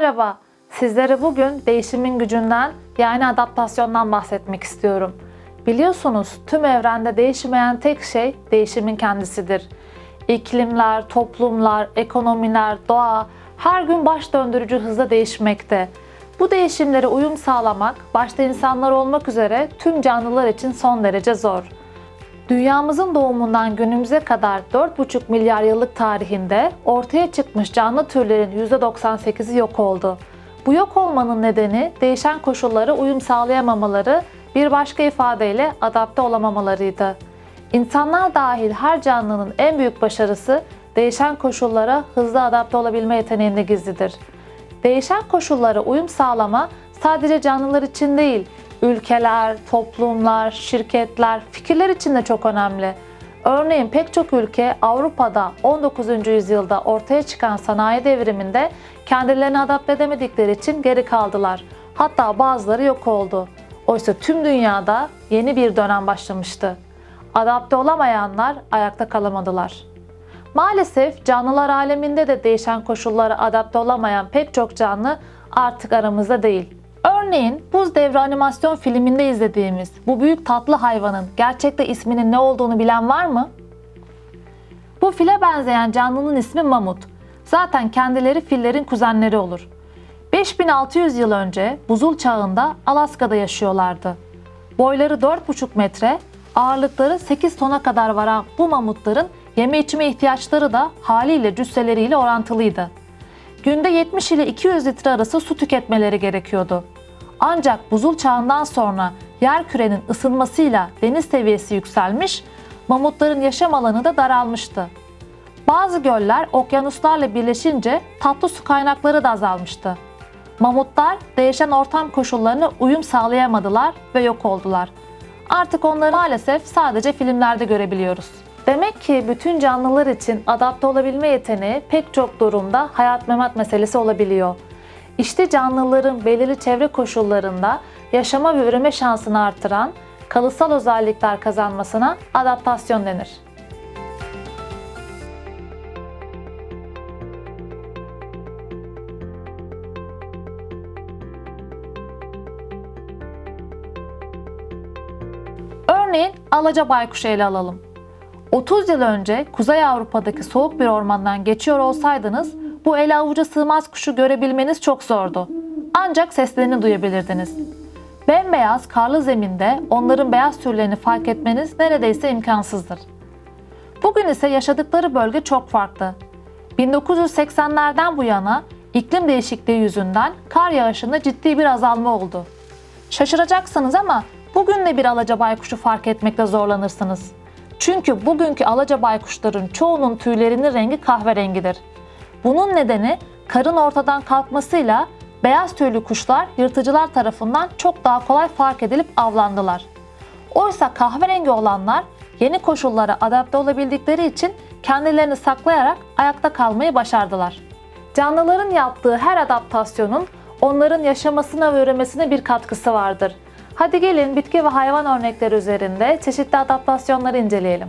merhaba. Sizlere bugün değişimin gücünden yani adaptasyondan bahsetmek istiyorum. Biliyorsunuz tüm evrende değişmeyen tek şey değişimin kendisidir. İklimler, toplumlar, ekonomiler, doğa her gün baş döndürücü hızla değişmekte. Bu değişimlere uyum sağlamak başta insanlar olmak üzere tüm canlılar için son derece zor. Dünyamızın doğumundan günümüze kadar 4,5 milyar yıllık tarihinde ortaya çıkmış canlı türlerin %98'i yok oldu. Bu yok olmanın nedeni değişen koşullara uyum sağlayamamaları, bir başka ifadeyle adapte olamamalarıydı. İnsanlar dahil her canlının en büyük başarısı değişen koşullara hızlı adapte olabilme yeteneğinde gizlidir. Değişen koşullara uyum sağlama sadece canlılar için değil, ülkeler, toplumlar, şirketler, fikirler için de çok önemli. Örneğin pek çok ülke Avrupa'da 19. yüzyılda ortaya çıkan sanayi devriminde kendilerini adapte edemedikleri için geri kaldılar. Hatta bazıları yok oldu. Oysa tüm dünyada yeni bir dönem başlamıştı. Adapte olamayanlar ayakta kalamadılar. Maalesef canlılar aleminde de değişen koşullara adapte olamayan pek çok canlı artık aramızda değil. Örneğin Buz Devri animasyon filminde izlediğimiz bu büyük tatlı hayvanın gerçekte isminin ne olduğunu bilen var mı? Bu file benzeyen canlının ismi mamut. Zaten kendileri fillerin kuzenleri olur. 5600 yıl önce buzul çağında Alaska'da yaşıyorlardı. Boyları 4,5 metre, ağırlıkları 8 tona kadar varan bu mamutların yeme içme ihtiyaçları da haliyle cüsseleriyle orantılıydı. Günde 70 ile 200 litre arası su tüketmeleri gerekiyordu. Ancak buzul çağından sonra yer kürenin ısınmasıyla deniz seviyesi yükselmiş, mamutların yaşam alanı da daralmıştı. Bazı göller okyanuslarla birleşince tatlı su kaynakları da azalmıştı. Mamutlar değişen ortam koşullarına uyum sağlayamadılar ve yok oldular. Artık onları maalesef sadece filmlerde görebiliyoruz. Demek ki bütün canlılar için adapte olabilme yeteneği pek çok durumda hayat memat meselesi olabiliyor. İşte canlıların belirli çevre koşullarında yaşama ve üreme şansını artıran kalıtsal özellikler kazanmasına adaptasyon denir. Örneğin alaca baykuşu ele alalım. 30 yıl önce Kuzey Avrupa'daki soğuk bir ormandan geçiyor olsaydınız bu ele avuca sığmaz kuşu görebilmeniz çok zordu. Ancak seslerini duyabilirdiniz. Bembeyaz karlı zeminde onların beyaz türlerini fark etmeniz neredeyse imkansızdır. Bugün ise yaşadıkları bölge çok farklı. 1980'lerden bu yana iklim değişikliği yüzünden kar yağışında ciddi bir azalma oldu. Şaşıracaksınız ama bugün de bir alaca baykuşu fark etmekte zorlanırsınız. Çünkü bugünkü alaca baykuşların çoğunun tüylerinin rengi kahverengidir. Bunun nedeni karın ortadan kalkmasıyla beyaz tüylü kuşlar yırtıcılar tarafından çok daha kolay fark edilip avlandılar. Oysa kahverengi olanlar yeni koşullara adapte olabildikleri için kendilerini saklayarak ayakta kalmayı başardılar. Canlıların yaptığı her adaptasyonun onların yaşamasına ve üremesine bir katkısı vardır. Hadi gelin bitki ve hayvan örnekleri üzerinde çeşitli adaptasyonları inceleyelim.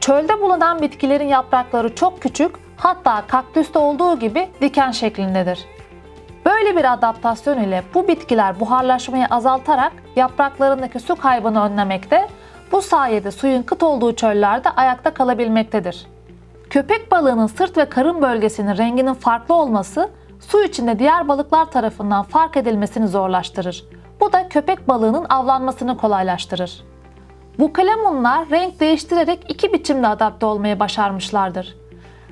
Çölde bulunan bitkilerin yaprakları çok küçük, hatta kaktüste olduğu gibi diken şeklindedir. Böyle bir adaptasyon ile bu bitkiler buharlaşmayı azaltarak yapraklarındaki su kaybını önlemekte, bu sayede suyun kıt olduğu çöllerde ayakta kalabilmektedir. Köpek balığının sırt ve karın bölgesinin renginin farklı olması su içinde diğer balıklar tarafından fark edilmesini zorlaştırır. Bu da köpek balığının avlanmasını kolaylaştırır. Bu kalemunlar renk değiştirerek iki biçimde adapte olmayı başarmışlardır.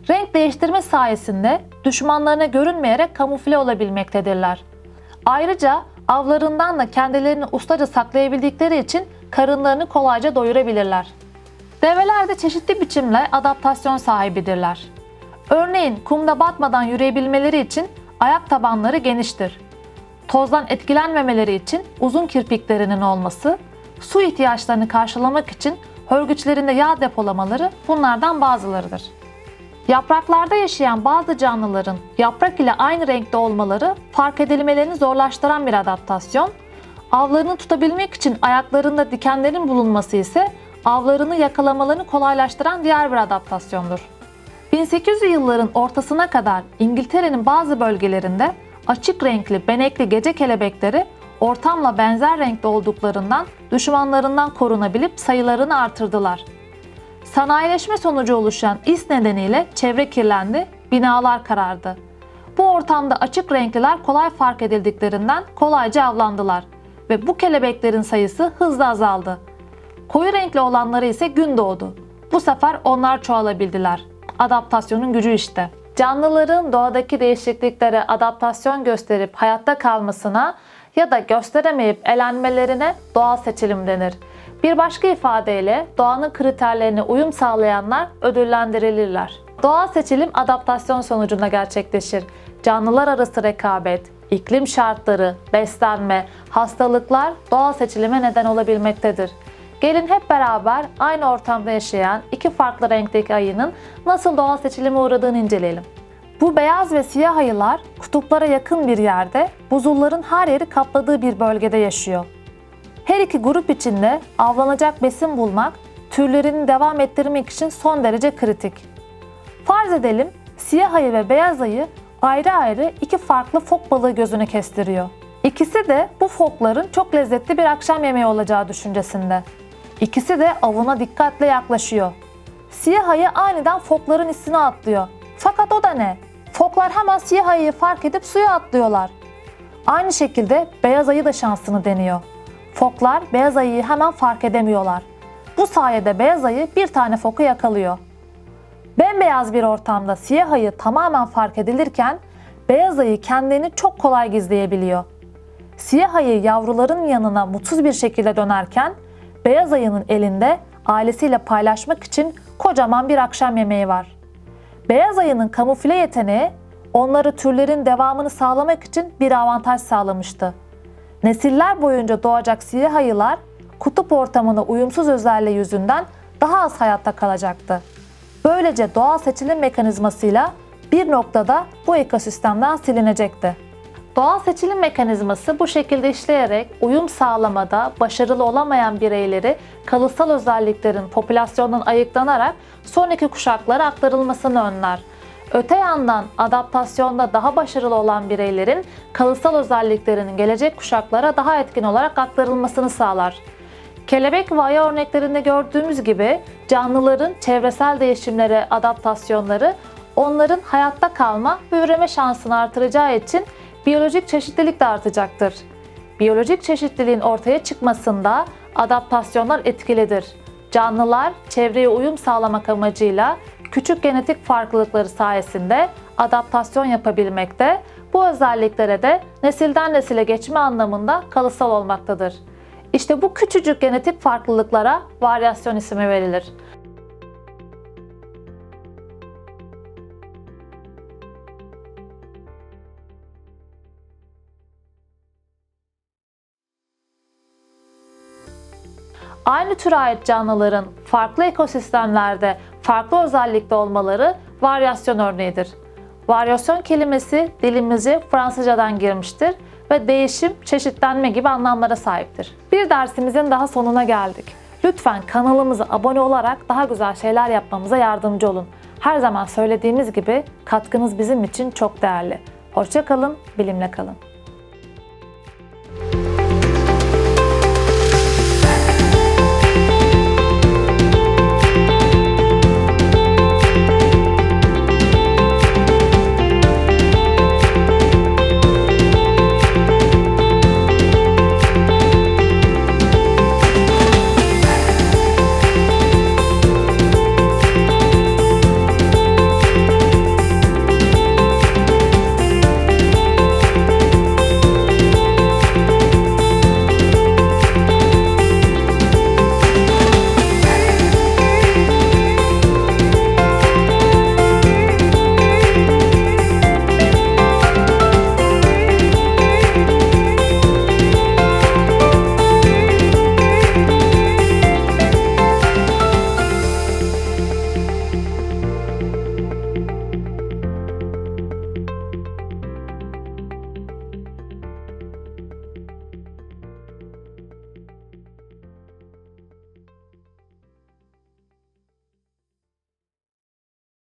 Renk değiştirme sayesinde düşmanlarına görünmeyerek kamufle olabilmektedirler. Ayrıca avlarından da kendilerini ustaca saklayabildikleri için karınlarını kolayca doyurabilirler. Develer de çeşitli biçimle adaptasyon sahibidirler. Örneğin kumda batmadan yürüyebilmeleri için ayak tabanları geniştir. Tozdan etkilenmemeleri için uzun kirpiklerinin olması, su ihtiyaçlarını karşılamak için hörgüçlerinde yağ depolamaları bunlardan bazılarıdır. Yapraklarda yaşayan bazı canlıların yaprak ile aynı renkte olmaları fark edilmelerini zorlaştıran bir adaptasyon. Avlarını tutabilmek için ayaklarında dikenlerin bulunması ise avlarını yakalamalarını kolaylaştıran diğer bir adaptasyondur. 1800'lü yılların ortasına kadar İngiltere'nin bazı bölgelerinde açık renkli benekli gece kelebekleri ortamla benzer renkte olduklarından düşmanlarından korunabilip sayılarını artırdılar. Sanayileşme sonucu oluşan is nedeniyle çevre kirlendi, binalar karardı. Bu ortamda açık renkliler kolay fark edildiklerinden kolayca avlandılar ve bu kelebeklerin sayısı hızla azaldı. Koyu renkli olanları ise gün doğdu. Bu sefer onlar çoğalabildiler. Adaptasyonun gücü işte. Canlıların doğadaki değişikliklere adaptasyon gösterip hayatta kalmasına ya da gösteremeyip elenmelerine doğal seçilim denir. Bir başka ifadeyle doğanın kriterlerine uyum sağlayanlar ödüllendirilirler. Doğal seçilim adaptasyon sonucunda gerçekleşir. Canlılar arası rekabet, iklim şartları, beslenme, hastalıklar doğal seçilime neden olabilmektedir. Gelin hep beraber aynı ortamda yaşayan iki farklı renkteki ayının nasıl doğal seçilime uğradığını inceleyelim. Bu beyaz ve siyah ayılar kutuplara yakın bir yerde, buzulların her yeri kapladığı bir bölgede yaşıyor. Her iki grup içinde avlanacak besin bulmak, türlerini devam ettirmek için son derece kritik. Farz edelim siyah ayı ve beyaz ayı ayrı ayrı iki farklı fok balığı gözüne kestiriyor. İkisi de bu fokların çok lezzetli bir akşam yemeği olacağı düşüncesinde. İkisi de avına dikkatle yaklaşıyor. Siyah ayı aniden fokların üstüne atlıyor. Fakat o da ne? Foklar hemen siyah ayıyı fark edip suya atlıyorlar. Aynı şekilde beyaz ayı da şansını deniyor. Foklar beyaz ayıyı hemen fark edemiyorlar. Bu sayede beyaz ayı bir tane foku yakalıyor. Bembeyaz bir ortamda siyah ayı tamamen fark edilirken beyaz ayı kendini çok kolay gizleyebiliyor. Siyah ayı yavruların yanına mutsuz bir şekilde dönerken beyaz ayının elinde ailesiyle paylaşmak için kocaman bir akşam yemeği var. Beyaz ayının kamufle yeteneği onları türlerin devamını sağlamak için bir avantaj sağlamıştı. Nesiller boyunca doğacak siyah ayılar kutup ortamına uyumsuz özelliği yüzünden daha az hayatta kalacaktı. Böylece doğal seçilim mekanizmasıyla bir noktada bu ekosistemden silinecekti. Doğal seçilim mekanizması bu şekilde işleyerek uyum sağlamada başarılı olamayan bireyleri kalıtsal özelliklerin popülasyondan ayıklanarak sonraki kuşaklara aktarılmasını önler. Öte yandan adaptasyonda daha başarılı olan bireylerin kalıtsal özelliklerinin gelecek kuşaklara daha etkin olarak aktarılmasını sağlar. Kelebek ve ayı örneklerinde gördüğümüz gibi canlıların çevresel değişimlere adaptasyonları onların hayatta kalma ve üreme şansını artıracağı için biyolojik çeşitlilik de artacaktır. Biyolojik çeşitliliğin ortaya çıkmasında adaptasyonlar etkilidir. Canlılar çevreye uyum sağlamak amacıyla küçük genetik farklılıkları sayesinde adaptasyon yapabilmekte, bu özelliklere de nesilden nesile geçme anlamında kalıtsal olmaktadır. İşte bu küçücük genetik farklılıklara varyasyon ismi verilir. Aynı türe ait canlıların farklı ekosistemlerde farklı özellikte olmaları varyasyon örneğidir. Varyasyon kelimesi dilimize Fransızcadan girmiştir ve değişim, çeşitlenme gibi anlamlara sahiptir. Bir dersimizin daha sonuna geldik. Lütfen kanalımıza abone olarak daha güzel şeyler yapmamıza yardımcı olun. Her zaman söylediğimiz gibi katkınız bizim için çok değerli. Hoşça kalın, bilimle kalın.